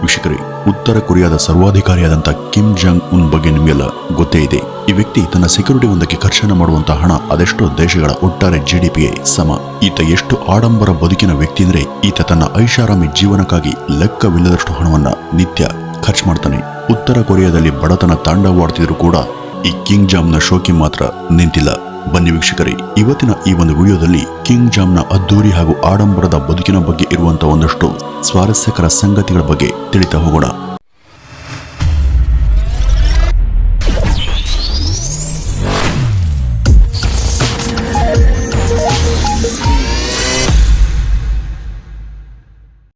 ವೀಕ್ಷಕರೇ, ಉತ್ತರ ಕೊರಿಯಾದ ಸರ್ವಾಧಿಕಾರಿಯಾದಂಥ ಕಿಮ್ ಜಾಂಗ್ ಉನ್ ಬಗ್ಗೆ ನಿಮಗೆಲ್ಲ ಗೊತ್ತೇ ಇದೆ. ಈ ವ್ಯಕ್ತಿ ತನ್ನ ಸೆಕ್ಯೂರಿಟಿ ಒಂದಕ್ಕೆ ಖರ್ಚನ್ನು ಮಾಡುವಂತಹ ಹಣ ಅದೆಷ್ಟೋ ದೇಶಗಳ ಒಟ್ಟಾರೆ ಜಿಡಿಪಿಗೆ ಸಮ. ಈತ ಎಷ್ಟು ಆಡಂಬರ ಬದುಕಿನ ವ್ಯಕ್ತಿ ಅಂದ್ರೆ ಈತ ತನ್ನ ಐಷಾರಾಮಿ ಜೀವನಕ್ಕಾಗಿ ಲೆಕ್ಕವಿಲ್ಲದಷ್ಟು ಹಣವನ್ನ ನಿತ್ಯ ಖರ್ಚು ಮಾಡ್ತಾನೆ. ಉತ್ತರ ಕೊರಿಯಾದಲ್ಲಿ ಬಡತನ ತಾಂಡವಾಡ್ತಿದ್ರು ಕೂಡ ಈ ಕಿಂಗ್ ಜಾಮ್ನ ಶೋಕಿ ಮಾತ್ರ ನಿಂತಿಲ್ಲ. ಬನ್ನಿ ವೀಕ್ಷಕರೇ, ಇವತ್ತಿನ ಈ ಒಂದು ವಿಡಿಯೋದಲ್ಲಿ ಕಿಂಗ್ ಜಾಮ್ನ ಅದ್ದೂರಿ ಹಾಗೂ ಆಡಂಬರದ ಬದುಕಿನ ಬಗ್ಗೆ ಇರುವಂತಹ ಒಂದಷ್ಟು ಸ್ವಾರಸ್ಯಕರ ಸಂಗತಿಗಳ ಬಗ್ಗೆ ತಿಳಿತಾ ಹೋಗೋಣ.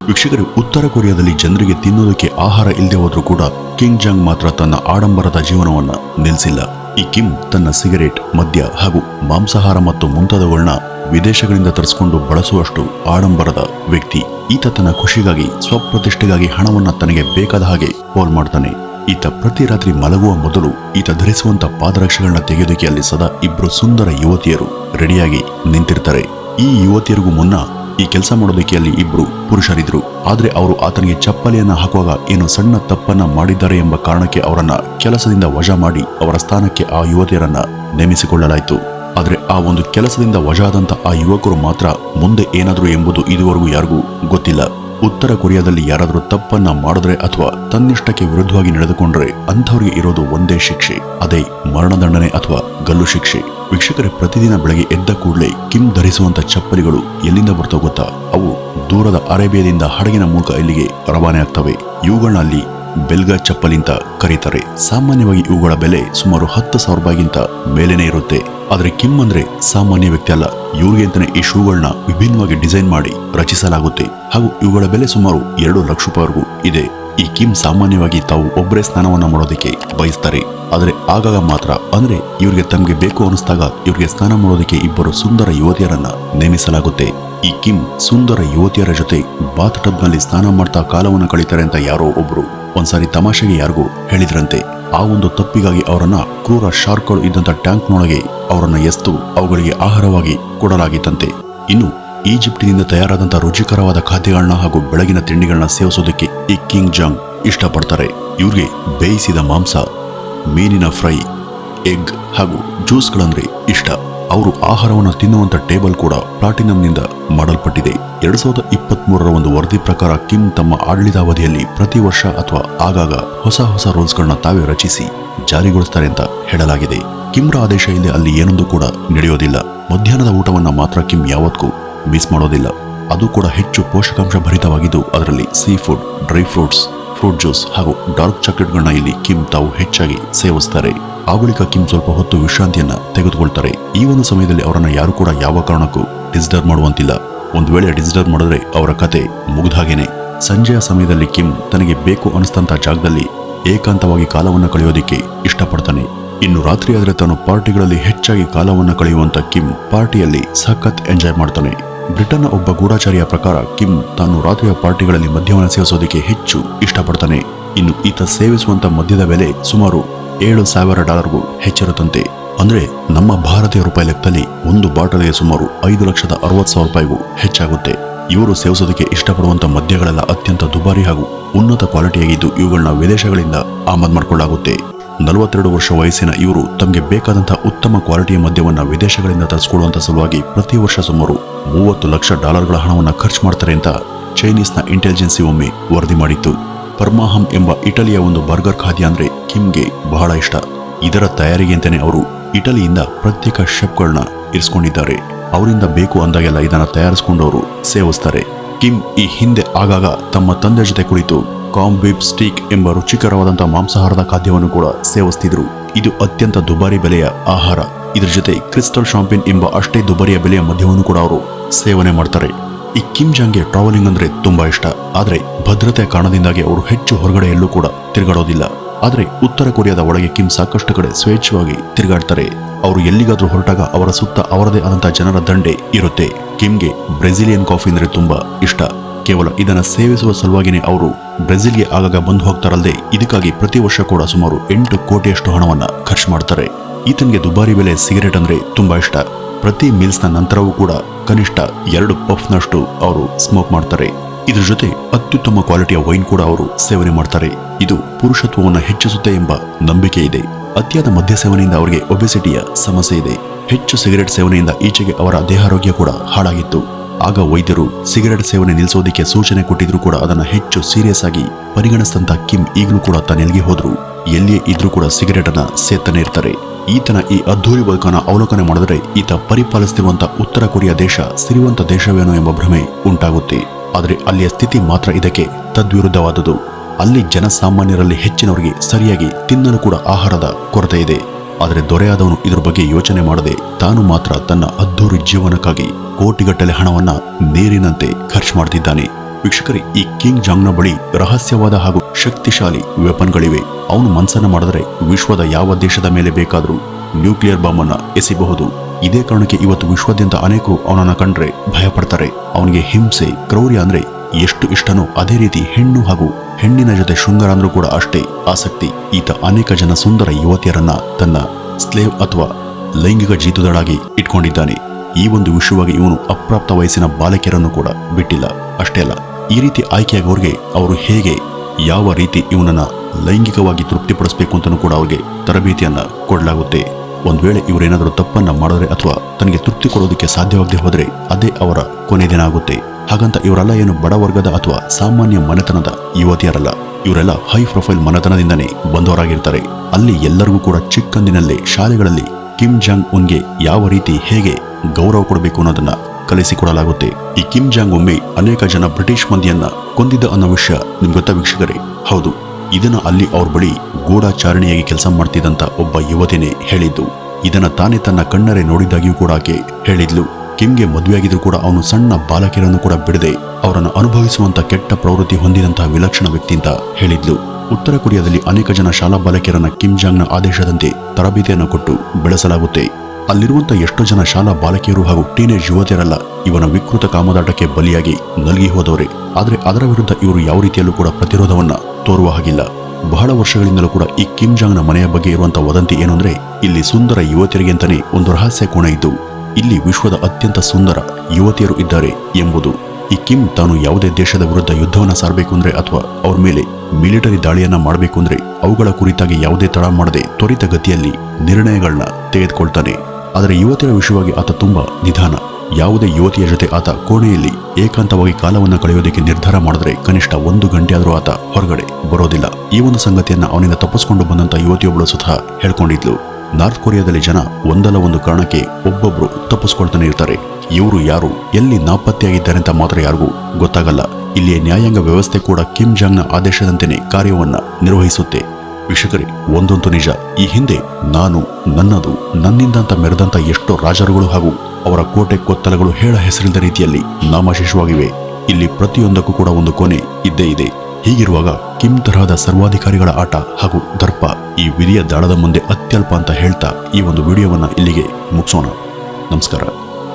ವೀಕ್ಷಕರು, ಉತ್ತರ ಕೊರಿಯಾದಲ್ಲಿ ಜನರಿಗೆ ತಿನ್ನೋದಕ್ಕೆ ಆಹಾರ ಇಲ್ಲದೆ ಹೋದರೂ ಕೂಡ ಕಿಂಗ್ ಜಾಂಗ್ ಮಾತ್ರ ತನ್ನ ಆಡಂಬರದ ಜೀವನವನ್ನ ನಿಲ್ಲಿಸಿಲ್ಲ ಈ ಕಿಮ್ ತನ್ನ ಸಿಗರೇಟ್, ಮದ್ಯ ಹಾಗೂ ಮಾಂಸಾಹಾರ ಮತ್ತು ಮುಂತಾದವುಗಳನ್ನ ವಿದೇಶಗಳಿಂದ ತರಿಸಿಕೊಂಡು ಬಳಸುವಷ್ಟು ಆಡಂಬರದ ವ್ಯಕ್ತಿ. ಈತ ತನ್ನ ಖುಷಿಗಾಗಿ, ಸ್ವಪ್ರತಿಷ್ಠೆಗಾಗಿ ಹಣವನ್ನ ತನಗೆ ಬೇಕಾದ ಹಾಗೆ ಪೋಲ್ ಮಾಡ್ತಾನೆ. ಈತ ಪ್ರತಿ ರಾತ್ರಿ ಮಲಗುವ ಮೊದಲು ಈತ ಧರಿಸುವಂತ ಪಾದರಕ್ಷೆಗಳನ್ನ ತೆಗೆಯೋದಕ್ಕೆ ಅಲ್ಲಿ ಸದಾ ಇಬ್ರು ಸುಂದರ ಯುವತಿಯರು ರೆಡಿಯಾಗಿ ನಿಂತಿರ್ತಾರೆ. ಈ ಯುವತಿಯರಿಗೂ ಮುನ್ನ ಈ ಕೆಲಸ ಮಾಡೋದಕ್ಕೆ ಅಲ್ಲಿ ಇಬ್ರು ಪುರುಷರಿದ್ರು. ಆದರೆ ಅವರು ಆತನಿಗೆ ಚಪ್ಪಲಿಯನ್ನ ಹಾಕುವಾಗ ಏನು ಸಣ್ಣ ತಪ್ಪನ್ನ ಮಾಡಿದ್ದಾರೆ ಎಂಬ ಕಾರಣಕ್ಕೆ ಅವರನ್ನ ಕೆಲಸದಿಂದ ವಜಾ ಮಾಡಿ ಅವರ ಸ್ಥಾನಕ್ಕೆ ಆ ಯುವತಿಯರನ್ನ ನೇಮಿಸಿಕೊಳ್ಳಲಾಯಿತು. ಆದರೆ ಆ ಒಂದು ಕೆಲಸದಿಂದ ವಜಾದಂತ ಆ ಯುವಕರು ಮಾತ್ರ ಮುಂದೆ ಏನಾದರೂ ಎಂಬುದು ಇದುವರೆಗೂ ಯಾರಿಗೂ ಗೊತ್ತಿಲ್ಲ. ಉತ್ತರ ಕೊರಿಯಾದಲ್ಲಿ ಯಾರಾದರೂ ತಪ್ಪನ್ನ ಮಾಡಿದ್ರೆ ಅಥವಾ ತನ್ನಿಷ್ಟಕ್ಕೆ ವಿರುದ್ಧವಾಗಿ ನಡೆದುಕೊಂಡ್ರೆ ಅಂಥವರಿಗೆ ಇರೋದು ಒಂದೇ ಶಿಕ್ಷೆ, ಅದೇ ಮರಣದಂಡನೆ ಅಥವಾ ಗಲ್ಲು ಶಿಕ್ಷೆ. ವೀಕ್ಷಕರೇ, ಪ್ರತಿದಿನ ಬೆಳಗ್ಗೆ ಎದ್ದ ಕೂಡಲೇ ಕಿಮ್ ಧರಿಸುವಂತ ಚಪ್ಪಲಿಗಳು ಎಲ್ಲಿಂದ ಬರ್ತೋ ಗೊತ್ತಾ? ಅವು ದೂರದ ಅರೇಬಿಯಾದಿಂದ ಹಡಗಿನ ಮೂಲಕ ಇಲ್ಲಿಗೆ ರವಾನೆ ಆಗ್ತವೆ. ಇವುಗಳನ್ನ ಅಲ್ಲಿ ಬೆಲ್ಗಾ ಚಪ್ಪಲಿಂತ ಕರೀತಾರೆ. ಸಾಮಾನ್ಯವಾಗಿ ಇವುಗಳ ಬೆಲೆ ಸುಮಾರು ಹತ್ತು ಸಾವಿರ ರೂಪಾಯಿಗಿಂತ ಮೇಲೇನೆ ಇರುತ್ತೆ. ಆದರೆ ಕಿಮ್ ಅಂದ್ರೆ ಸಾಮಾನ್ಯ ವ್ಯಕ್ತಿ ಅಲ್ಲ. ಇವ್ರಿಗೆ ಅಂತಾನೆ ಈ ಶೂಗಳನ್ನ ವಿಭಿನ್ನವಾಗಿ ಡಿಸೈನ್ ಮಾಡಿ ರಚಿಸಲಾಗುತ್ತೆ. ಹಾಗೂ ಇವುಗಳ ಬೆಲೆ ಸುಮಾರು ಎರಡು ಲಕ್ಷ ರೂಪಾಯಿವರೆಗೂ ಇದೆ. ಈ ಕಿಮ್ ಸಾಮಾನ್ಯವಾಗಿ ತಾವು ಒಬ್ಬರೇ ಸ್ನಾನವನ್ನ ಮಾಡೋದಕ್ಕೆ ಬಯಸ್ತಾರೆ. ಆದರೆ ಆಗಾಗ ಮಾತ್ರ, ಅಂದ್ರೆ ಇವರಿಗೆ ತಮಗೆ ಬೇಕು ಅನಿಸಿದಾಗ ಇವರಿಗೆ ಸ್ನಾನ ಮಾಡೋದಕ್ಕೆ ಇಬ್ಬರು ಸುಂದರ ಯುವತಿಯರನ್ನ ನೇಮಿಸಲಾಗುತ್ತೆ. ಈ ಕಿಮ್ ಸುಂದರ ಯುವತಿಯರ ಜೊತೆ ಬಾತ್ ಟಬ್ನಲ್ಲಿ ಸ್ನಾನ ಮಾಡ್ತಾ ಕಾಲವನ್ನು ಕಳೀತಾರೆ ಅಂತ ಯಾರೋ ಒಬ್ರು. ಒಂದ್ಸಾರಿ ತಮಾಷೆಗೆ ಯಾರಿಗೂ ಹೇಳಿದ್ರಂತೆ, ಆ ಒಂದು ತಪ್ಪಿಗಾಗಿ ಅವರನ್ನ ಕ್ರೂರ ಶಾರ್ಕ್ಗಳು ಇದ್ದಂತ ಟ್ಯಾಂಕ್ನೊಳಗೆ ಅವರನ್ನ ಎಸ್ತು, ಅವುಗಳಿಗೆ ಆಹಾರವಾಗಿ ಕೊಡಲಾಗಿತ್ತಂತೆ. ಇನ್ನು ಈಜಿಪ್ಟಿನಿಂದ ತಯಾರಾದಂತಹ ರುಚಿಕರವಾದ ಖಾದ್ಯಗಳನ್ನ ಹಾಗೂ ಬೆಳಗಿನ ತಿಂಡಿಗಳನ್ನ ಸೇವಿಸೋದಕ್ಕೆ ಈ ಕಿಂಗ್ ಜಾಂಗ್ ಇಷ್ಟಪಡ್ತಾರೆ. ಇವ್ರಿಗೆ ಬೇಯಿಸಿದ ಮಾಂಸ, ಮೀನಿನ ಫ್ರೈ, ಎಗ್ ಹಾಗೂ ಜ್ಯೂಸ್ಗಳಂದ್ರೆ ಇಷ್ಟ. ಅವರು ಆಹಾರವನ್ನು ತಿನ್ನುವಂತ ಟೇಬಲ್ ಕೂಡ ಪ್ಲಾಟಿನಂನಿಂದ ಮಾಡಲ್ಪಟ್ಟಿದೆ. ಎರಡ್ ಸಾವಿರದ ಇಪ್ಪತ್ತ್ ಮೂರರ ಒಂದು ವರದಿ ಪ್ರಕಾರ ಕಿಮ್ ತಮ್ಮ ಆಡಳಿತಾವಧಿಯಲ್ಲಿ ಪ್ರತಿ ವರ್ಷ ಅಥವಾ ಆಗಾಗ ಹೊಸ ಹೊಸ ರೂಲ್ಸ್ಗಳನ್ನ ತಾವೇ ರಚಿಸಿ ಜಾರಿಗೊಳಿಸ್ತಾರೆ ಅಂತ ಹೇಳಲಾಗಿದೆ. ಕಿಮ್ರ ಆದೇಶ ಇಲ್ಲಿ ಅಲ್ಲಿ ಏನೊಂದು ಕೂಡ ನಡೆಯೋದಿಲ್ಲ. ಮಧ್ಯಾಹ್ನದ ಊಟವನ್ನ ಮಾತ್ರ ಕಿಮ್ ಯಾವತ್ತೂ ಮಿಸ್ ಮಾಡೋದಿಲ್ಲ. ಅದು ಕೂಡ ಹೆಚ್ಚು ಪೋಷಕಾಂಶ ಭರಿತವಾಗಿದ್ದು ಅದರಲ್ಲಿ sea food, dry fruits, fruit juice ಹಾಗೂ ಡಾರ್ಕ್ ಚಾಕ್ಲೇಟ್ಗಳನ್ನ ಇಲ್ಲಿ ಕಿಮ್ ತಾವು ಹೆಚ್ಚಾಗಿ ಸೇವಿಸ್ತಾರೆ. ಆ ಬಳಿಕ ಕಿಮ್ ಸ್ವಲ್ಪ ಹೊತ್ತು ವಿಶ್ರಾಂತಿಯನ್ನ ತೆಗೆದುಕೊಳ್ತಾರೆ. ಈ ಒಂದು ಸಮಯದಲ್ಲಿ ಅವರನ್ನ ಯಾರು ಕೂಡ ಯಾವ ಕಾರಣಕ್ಕೂ ಡಿಸ್ಟರ್ಬ್ ಮಾಡುವಂತಿಲ್ಲ. ಒಂದು ವೇಳೆ ಡಿಸ್ಟರ್ಬ್ ಮಾಡಿದ್ರೆ ಅವರ ಕತೆ ಮುಗ್ದಾಗೇನೆ ಸಂಜೆಯ ಸಮಯದಲ್ಲಿ ಕಿಮ್ ತನಗೆ ಬೇಕು ಅನಿಸ್ತಂತ ಜಾಗದಲ್ಲಿ ಏಕಾಂತವಾಗಿ ಕಾಲವನ್ನು ಕಳೆಯೋದಿಕ್ಕೆ ಇಷ್ಟಪಡ್ತಾನೆ. ಇನ್ನು ರಾತ್ರಿ ಆದರೆ ತಾನು ಪಾರ್ಟಿಗಳಲ್ಲಿ ಹೆಚ್ಚಾಗಿ ಕಾಲವನ್ನು ಕಳೆಯುವಂತ ಕಿಮ್ ಪಾರ್ಟಿಯಲ್ಲಿ ಸಖತ್ ಎಂಜಾಯ್ ಮಾಡ್ತಾನೆ. ಬ್ರಿಟನ್ನ ಒಬ್ಬ ಗೂಢಾಚಾರಿಯ ಪ್ರಕಾರ ಕಿಮ್ ತಾನು ರಾತ್ರಿಯ ಪಾರ್ಟಿಗಳಲ್ಲಿ ಮದ್ಯವನ್ನು ಸೇವಿಸೋದಕ್ಕೆ ಹೆಚ್ಚು ಇಷ್ಟಪಡ್ತಾನೆ. ಇನ್ನು ಈತ ಸೇವಿಸುವಂತ ಮದ್ಯದ ಬೆಲೆ ಸುಮಾರು ಏಳು ಸಾವಿರ ಡಾಲರ್ಗೂ ಹೆಚ್ಚಿರುತ್ತಂತೆ. ಅಂದರೆ ನಮ್ಮ ಭಾರತೀಯ ರೂಪಾಯಿ ಲೆಕ್ಕದಲ್ಲಿ ಒಂದು ಬಾಟಲಿಗೆ ಸುಮಾರು ಐದು ಲಕ್ಷದ ಅರವತ್ತು ಸಾವಿರ ರೂಪಾಯಿಗೂ ಹೆಚ್ಚಾಗುತ್ತೆ. ಇವರು ಸೇವಿಸೋದಕ್ಕೆ ಇಷ್ಟಪಡುವಂಥ ಮದ್ಯಗಳೆಲ್ಲ ಅತ್ಯಂತ ದುಬಾರಿ ಹಾಗೂ ಉನ್ನತ ಕ್ವಾಲಿಟಿಯಾಗಿದ್ದು ಇವುಗಳನ್ನ ವಿದೇಶಗಳಿಂದ ಆಮದು ಮಾಡಿಕೊಳ್ಳಾಗುತ್ತೆ. ನಲವತ್ತೆರಡು ವರ್ಷ ವಯಸ್ಸಿನ ಇವರು ತಮಗೆ ಬೇಕಾದಂತಹ ಉತ್ತಮ ಕ್ವಾಲಿಟಿಯ ಮದ್ಯವನ್ನು ವಿದೇಶಗಳಿಂದ ತರಿಸಿಕೊಳ್ಳುವಂಥ ಸಲುವಾಗಿ ಪ್ರತಿ ವರ್ಷ ಸುಮಾರು ಮೂವತ್ತು ಲಕ್ಷ ಡಾಲರ್ಗಳ ಹಣವನ್ನು ಖರ್ಚು ಮಾಡ್ತಾರೆ ಅಂತ ಚೈನೀಸ್ನ ಇಂಟೆಲಿಜೆನ್ಸಿ ಒಮ್ಮೆ ವರದಿ ಮಾಡಿತ್ತು. ಪರ್ಮಾಹಂ ಎಂಬ ಇಟಲಿಯ ಒಂದು ಬರ್ಗರ್ ಖಾದ್ಯ ಅಂದರೆ ಕಿಮ್ಗೆ ಬಹಳ ಇಷ್ಟ. ಇದರ ತಯಾರಿಗೆ ಅಂತಾನೆ ಅವರು ಇಟಲಿಯಿಂದ ಪ್ರತ್ಯೇಕ ಶೆಫ್ಗಳನ್ನ ಇರಿಸ್ಕೊಂಡಿದ್ದಾರೆ. ಅವರಿಂದ ಬೇಕು ಅಂದಾಗೆಲ್ಲ ಇದನ್ನು ತಯಾರಿಸಿಕೊಂಡವರು ಸೇವಿಸ್ತಾರೆ. ಕಿಮ್ ಈ ಹಿಂದೆ ಆಗಾಗ ತಮ್ಮ ತಂದೆ ಜೊತೆ ಕುಳಿತು ಕಾಮ್ ಬೀಪ್ ಸ್ಟೀಕ್ ಎಂಬ ರುಚಿಕರವಾದಂತಹ ಮಾಂಸಾಹಾರದ ಖಾದ್ಯವನ್ನು ಕೂಡ ಸೇವಿಸ್ತಿದ್ರು. ಇದು ಅತ್ಯಂತ ದುಬಾರಿ ಬೆಲೆಯ ಆಹಾರ. ಇದರ ಜೊತೆ ಕ್ರಿಸ್ಟಲ್ ಶಾಂಪಿನ್ ಎಂಬ ಅಷ್ಟೇ ದುಬಾರಿಯ ಬೆಲೆಯ ಮದ್ಯವನ್ನು ಕೂಡ ಅವರು ಸೇವನೆ ಮಾಡ್ತಾರೆ. ಈ ಕಿಮ್ ಜಾಂಗ್ಗೆ ಟ್ರಾವೆಲಿಂಗ್ ಅಂದ್ರೆ ತುಂಬಾ ಇಷ್ಟ. ಆದ್ರೆ ಭದ್ರತೆ ಕಾರಣದಿಂದಾಗಿ ಅವರು ಹೆಚ್ಚು ಹೊರಗಡೆ ಎಲ್ಲೂ ಕೂಡ ತಿರುಗಾಡೋದಿಲ್ಲ. ಆದ್ರೆ ಉತ್ತರ ಕೊರಿಯಾದ ಒಳಗೆ ಕಿಮ್ ಸಾಕಷ್ಟು ಕಡೆ ಸ್ವೇಚ್ಛವಾಗಿ ತಿರುಗಾಡ್ತಾರೆ. ಅವರು ಎಲ್ಲಿಗಾದ್ರೂ ಹೊರಟಾಗ ಅವರ ಸುತ್ತ ಅವರದೇ ಆದಂತಹ ಜನರ ದಂಡೆ ಇರುತ್ತೆ. ಕಿಮ್ಗೆ ಬ್ರೆಜಿಲಿಯನ್ ಕಾಫಿ ಅಂದ್ರೆ ತುಂಬಾ ಇಷ್ಟ. ಕೇವಲ ಇದನ್ನು ಸೇವಿಸುವ ಸಲುವಾಗಿನೇ ಅವರು ಬ್ರೆಜಿಲ್ಗೆ ಆಗಾಗ ಬಂದು ಹೋಗ್ತಾರಲ್ಲದೆ ಇದಕ್ಕಾಗಿ ಪ್ರತಿ ವರ್ಷ ಕೂಡ ಸುಮಾರು ಎಂಟು ಕೋಟಿಯಷ್ಟು ಹಣವನ್ನ ಖರ್ಚು ಮಾಡ್ತಾರೆ. ಈತನಿಗೆ ದುಬಾರಿ ಬೆಲೆ ಸಿಗರೇಟ್ ಅಂದ್ರೆ ತುಂಬಾ ಇಷ್ಟ. ಪ್ರತಿ ಮೀಲ್ಸ್ನ ನಂತರವೂ ಕೂಡ ಕನಿಷ್ಠ ಎರಡು ಪಫ್ನಷ್ಟು ಅವರು ಸ್ಮೋಕ್ ಮಾಡ್ತಾರೆ. ಇದ್ರ ಜೊತೆ ಅತ್ಯುತ್ತಮ ಕ್ವಾಲಿಟಿಯ ವೈನ್ ಕೂಡ ಅವರು ಸೇವನೆ ಮಾಡ್ತಾರೆ. ಇದು ಪುರುಷತ್ವವನ್ನು ಹೆಚ್ಚಿಸುತ್ತೆ ಎಂಬ ನಂಬಿಕೆ ಇದೆ. ಅತಿಯಾದ ಮದ್ಯ ಸೇವನೆಯಿಂದ ಅವರಿಗೆ ಒಬೆಸಿಟಿಯ ಸಮಸ್ಯೆ ಇದೆ. ಹೆಚ್ಚು ಸಿಗರೆಟ್ ಸೇವನೆಯಿಂದ ಈಚೆಗೆ ಅವರ ದೇಹಾರೋಗ್ಯ ಕೂಡ ಹಾಳಾಗಿತ್ತು. ಆಗ ವೈದ್ಯರು ಸಿಗರೆಟ್ ಸೇವನೆ ನಿಲ್ಲಿಸೋದಕ್ಕೆ ಸೂಚನೆ ಕೊಟ್ಟಿದ್ರು ಕೂಡ ಅದನ್ನು ಹೆಚ್ಚು ಸೀರಿಯಸ್ ಆಗಿ ಪರಿಗಣಿಸಿದಂತ ಕಿಮ್ ಈಗಲೂ ಕೂಡ ತನ್ನೆಲ್ಗೆ ಹೋದ್ರು. ಎಲ್ಲಿಯೇ ಇದ್ರೂ ಕೂಡ ಸಿಗರೇಟ್ ಅನ್ನ ಸೇತನೇ ಇರ್ತಾರೆ. ಈತನ ಈ ಅದ್ಧೂರಿ ಬದುಕನ್ನು ಅವಲೋಕನೆ ಮಾಡಿದರೆ ಈತ ಪರಿಪಾಲಿಸುತ್ತಿರುವಂತಹ ಉತ್ತರ ಕೊರಿಯಾ ದೇಶ ಸಿರಿವಂತ ದೇಶವೇನೋ ಎಂಬ ಭ್ರಮೆ ಉಂಟಾಗುತ್ತೆ. ಆದರೆ ಅಲ್ಲಿಯ ಸ್ಥಿತಿ ಮಾತ್ರ ಇದಕ್ಕೆ ತದ್ವಿರುದ್ಧವಾದುದು ಅಲ್ಲಿ ಜನಸಾಮಾನ್ಯರಲ್ಲಿ ಹೆಚ್ಚಿನವರಿಗೆ ಸರಿಯಾಗಿ ತಿನ್ನಲು ಕೂಡ ಆಹಾರದ ಕೊರತೆ ಇದೆ. ಆದರೆ ದೊರೆಯಾದವನು ಇದರ ಬಗ್ಗೆ ಯೋಚನೆ ಮಾಡದೆ ತಾನು ಮಾತ್ರ ತನ್ನ ಅದ್ಧೂರಿ ಜೀವನಕ್ಕಾಗಿ ಕೋಟಿಗಟ್ಟಲೆ ಹಣವನ್ನ ನೀರಿನಂತೆ ಖರ್ಚು ಮಾಡ್ತಿದ್ದಾನೆ. ವೀಕ್ಷಕರೇ, ಈ ಕಿಂಗ್ ಜಾಂಗ್ನ ಬಳಿ ರಹಸ್ಯವಾದ ಹಾಗೂ ಶಕ್ತಿಶಾಲಿ ವೆಪನ್ಗಳಿವೆ. ಅವನು ಮನ್ಸನ್ನ ಮಾಡಿದರೆ ವಿಶ್ವದ ಯಾವ ದೇಶದ ಮೇಲೆ ಬೇಕಾದರೂ ನ್ಯೂಕ್ಲಿಯರ್ ಬಾಂಬ್ ಅನ್ನ ಎಸಿಬಹುದು ಇದೇ ಕಾರಣಕ್ಕೆ ಇವತ್ತು ವಿಶ್ವಾದ್ಯಂತ ಅನೇಕರು ಅವನನ್ನ ಕಂಡ್ರೆ ಭಯಪಡ್ತಾರೆ. ಅವನಿಗೆ ಹಿಂಸೆ, ಕ್ರೌರ್ಯ ಅಂದ್ರೆ ಎಷ್ಟು ಇಷ್ಟನೋ ಅದೇ ರೀತಿ ಹೆಣ್ಣು ಹಾಗೂ ಹೆಣ್ಣಿನ ಜೊತೆ ಶೃಂಗಾರ ಅಂದ್ರೂ ಕೂಡ ಅಷ್ಟೇ ಆಸಕ್ತಿ. ಈತ ಅನೇಕ ಜನ ಸುಂದರ ಯುವತಿಯರನ್ನ ತನ್ನ ಸ್ಲೇವ್ ಅಥವಾ ಲೈಂಗಿಕ ಜೀತುದಳಾಗಿ ಇಟ್ಕೊಂಡಿದ್ದಾನೆ. ಈ ಒಂದು ವಿಷಯವಾಗಿ ಇವನು ಅಪ್ರಾಪ್ತ ವಯಸ್ಸಿನ ಬಾಲಕಿಯರನ್ನು ಕೂಡ ಬಿಟ್ಟಿಲ್ಲ. ಅಷ್ಟೇ ಅಲ್ಲ ಈ ರೀತಿ ಆಯ್ಕೆಯಾಗೋರಿಗೆ ಅವರು ಹೇಗೆ, ಯಾವ ರೀತಿ ಇವನನ್ನು ಲೈಂಗಿಕವಾಗಿ ತೃಪ್ತಿಪಡಿಸಬೇಕು ಅಂತಲೂ ಕೂಡ ಅವ್ರಿಗೆ ತರಬೇತಿಯನ್ನು ಕೊಡಲಾಗುತ್ತೆ. ಒಂದು ವೇಳೆ ಇವರೇನಾದರೂ ತಪ್ಪನ್ನು ಮಾಡಿದ್ರೆ ಅಥವಾ ತನಗೆ ತೃಪ್ತಿ ಕೊಡೋದಕ್ಕೆ ಸಾಧ್ಯವಾಗದೆ ಹೋದರೆ ಅದೇ ಅವರ ಕೊನೆ ದಿನ ಆಗುತ್ತೆ. ಹಾಗಂತ ಇವರೆಲ್ಲ ಏನು ಬಡವರ್ಗದ ಅಥವಾ ಸಾಮಾನ್ಯ ಮನೆತನದ ಯುವತಿಯರಲ್ಲ, ಇವರೆಲ್ಲ ಹೈ ಪ್ರೊಫೈಲ್ ಮನೆತನದಿಂದನೇ ಬಂದವರಾಗಿರ್ತಾರೆ. ಅಲ್ಲಿ ಎಲ್ಲರಿಗೂ ಕೂಡ ಚಿಕ್ಕಂದಿನಲ್ಲೇ ಶಾಲೆಗಳಲ್ಲಿ ಕಿಮ್ ಜಾಂಗ್ ಉನ್ಗೆ ಯಾವ ರೀತಿ ಹೇಗೆ ಗೌರವ ಕೊಡಬೇಕು ಅನ್ನೋದನ್ನ ಕಲಿಸಿಕೊಡಲಾಗುತ್ತೆ. ಈ ಕಿಮ್ ಜಾಂಗ್ ಒಮ್ಮೆ ಅನೇಕ ಜನ ಬ್ರಿಟಿಷ್ ಮಂದಿಯನ್ನ ಕೊಂದಿದ್ದ ಅನ್ನೋ ವಿಷಯ ನಿಮ್ಗೆ ಗೊತ್ತಾ ವೀಕ್ಷಕರೇ? ಹೌದು. ಇದನ್ನ ಅಲ್ಲಿ ಅವ್ರ ಬಳಿ ಗೂಢಾಚಾರಣೆಯಾಗಿ ಕೆಲಸ ಮಾಡ್ತಿದ್ದಂತ ಒಬ್ಬ ಯುವತಿನೇ ಹೇಳಿದ್ದು. ಇದನ್ನ ತಾನೇ ತನ್ನ ಕಣ್ಣರೆ ನೋಡಿದ್ದಾಗಿಯೂ ಕೂಡ ಆಕೆ ಹೇಳಿದ್ಲು. ಕಿಮ್ಗೆ ಮದುವೆಯಾಗಿದ್ರು ಕೂಡ ಅವನು ಸಣ್ಣ ಬಾಲಕಿಯರನ್ನು ಕೂಡ ಬಿಡದೆ ಅವರನ್ನು ಅನುಭವಿಸುವಂತ ಕೆಟ್ಟ ಪ್ರವೃತ್ತಿ ಹೊಂದಿದಂತಹ ವಿಲಕ್ಷಣ ವ್ಯಕ್ತಿ ಅಂತ ಹೇಳಿದ್ಲು. ಉತ್ತರ ಕೊರಿಯಾದಲ್ಲಿ ಅನೇಕ ಜನ ಶಾಲಾ ಬಾಲಕಿಯರನ್ನ ಕಿಮ್ ಜಾಂಗ್ನ ಆದೇಶದಂತೆ ತರಬೇತಿಯನ್ನು ಕೊಟ್ಟು ಬೆಳೆಸಲಾಗುತ್ತೆ. ಅಲ್ಲಿರುವಂತ ಎಷ್ಟೋ ಜನ ಶಾಲಾ ಬಾಲಕಿಯರು ಹಾಗೂ ಟೀನೇಜ್ ಯುವತಿಯರಲ್ಲ, ಇವನ ವಿಕೃತ ಕಾಮದಾಟಕ್ಕೆ ಬಲಿಯಾಗಿ ನಲ್ಗಿ ಹೋದವರೇ. ಆದರೆ ಅದರ ವಿರುದ್ಧ ಇವರು ಯಾವ ರೀತಿಯಲ್ಲೂ ಕೂಡ ಪ್ರತಿರೋಧವನ್ನ ತೋರುವ ಹಾಗಿಲ್ಲ. ಬಹಳ ವರ್ಷಗಳಿಂದಲೂ ಕೂಡ ಈ ಕಿಮ್ ಜಾಂಗ್ನ ಮನೆಯ ಬಗ್ಗೆ ಇರುವಂಥ ವದಂತಿ ಏನು ಇಲ್ಲಿ ಸುಂದರ ಯುವತಿಯರಿಗೆ ಅಂತಾನೆ ಒಂದು ರಹಸ್ಯ ಕೋಣ ಇದ್ದು, ಇಲ್ಲಿ ವಿಶ್ವದ ಅತ್ಯಂತ ಸುಂದರ ಯುವತಿಯರು ಇದ್ದಾರೆ ಎಂಬುದು. ಈ ಕಿಮ್ ತಾನು ಯಾವುದೇ ದೇಶದ ವಿರುದ್ಧ ಯುದ್ಧವನ್ನು ಸಾರಬೇಕು ಅಂದ್ರೆ ಅಥವಾ ಅವ್ರ ಮೇಲೆ ಮಿಲಿಟರಿ ದಾಳಿಯನ್ನ ಮಾಡಬೇಕು ಅಂದ್ರೆ, ಅವುಗಳ ಕುರಿತಾಗಿ ಯಾವುದೇ ತಡ ಮಾಡದೆ ತ್ವರಿತಗತಿಯಲ್ಲಿ ನಿರ್ಣಯಗಳನ್ನ ತೆಗೆದುಕೊಳ್ತಾನೆ. ಆದರೆ ಯುವತಿಯ ವಿಷಯವಾಗಿ ಆತ ತುಂಬ ನಿಧಾನ. ಯಾವುದೇ ಯುವತಿಯ ಜೊತೆ ಆತ ಕೋಣೆಯಲ್ಲಿ ಏಕಾಂತವಾಗಿ ಕಾಲವನ್ನು ಕಳೆಯೋದಕ್ಕೆ ನಿರ್ಧಾರ ಮಾಡಿದ್ರೆ ಕನಿಷ್ಠ ಒಂದು ಗಂಟೆಯಾದರೂ ಆತ ಹೊರಗಡೆ ಬರೋದಿಲ್ಲ. ಈ ಒಂದು ಸಂಗತಿಯನ್ನ ಅವನಿಂದ ತಪ್ಪಿಸ್ಕೊಂಡು ಬಂದಂತ ಯುವತಿಯೊಬ್ಬಳು ಸ್ವತಃ ಹೇಳ್ಕೊಂಡಿದ್ಲು. ನಾರ್ತ್ ಕೊರಿಯಾದಲ್ಲಿ ಜನ ಒಂದಲ್ಲ ಒಂದು ಕಾರಣಕ್ಕೆ ಒಬ್ಬೊಬ್ಬರು ತಪ್ಪಿಸ್ಕೊಳ್ತಾನೆ ಇರ್ತಾರೆ. ಇವರು ಯಾರು, ಎಲ್ಲಿ ನಾಪತ್ತೆಯಾಗಿದ್ದಾರೆ ಅಂತ ಮಾತ್ರ ಯಾರಿಗೂ ಗೊತ್ತಾಗಲ್ಲ. ಇಲ್ಲಿಯ ನ್ಯಾಯಾಂಗ ವ್ಯವಸ್ಥೆ ಕೂಡ ಕಿಮ್ ಜಾಂಗ್ನ ಆದೇಶದಂತೆಯೇ ಕಾರ್ಯವನ್ನು ನಿರ್ವಹಿಸುತ್ತೆ. ವೀಕ್ಷಕರೇ ಒಂದೊಂದು ನಿಜ. ಈ ಹಿಂದೆ ನಾನು, ನನ್ನದು ನನ್ನಿಂದ ಅಂತ ಮೆರೆದಂತ ಎಷ್ಟೋ ರಾಜರುಗಳು ಹಾಗೂ ಅವರ ಕೋಟೆ ಕೊತ್ತಲಗಳು ಹೇಳ ಹೆಸರಿಲ್ಲದ ರೀತಿಯಲ್ಲಿ ನಾಮಶೇಷವಾಗಿವೆ. ಇಲ್ಲಿ ಪ್ರತಿಯೊಂದಕ್ಕೂ ಕೂಡ ಒಂದು ಕೊನೆ ಇದ್ದೇ ಇದೆ. ಹೀಗಿರುವಾಗ ಕಿಮ್ ತರಹದ ಸರ್ವಾಧಿಕಾರಿಗಳ ಆಟ ಹಾಗೂ ದರ್ಪ ಈ ವಿಧಿಯ ದಾಳದ ಮುಂದೆ ಅತ್ಯಲ್ಪ ಅಂತ ಹೇಳ್ತಾ ಈ ಒಂದು ವಿಡಿಯೋವನ್ನ ಇಲ್ಲಿಗೆ ಮುಗಿಸೋಣ. ನಮಸ್ಕಾರ.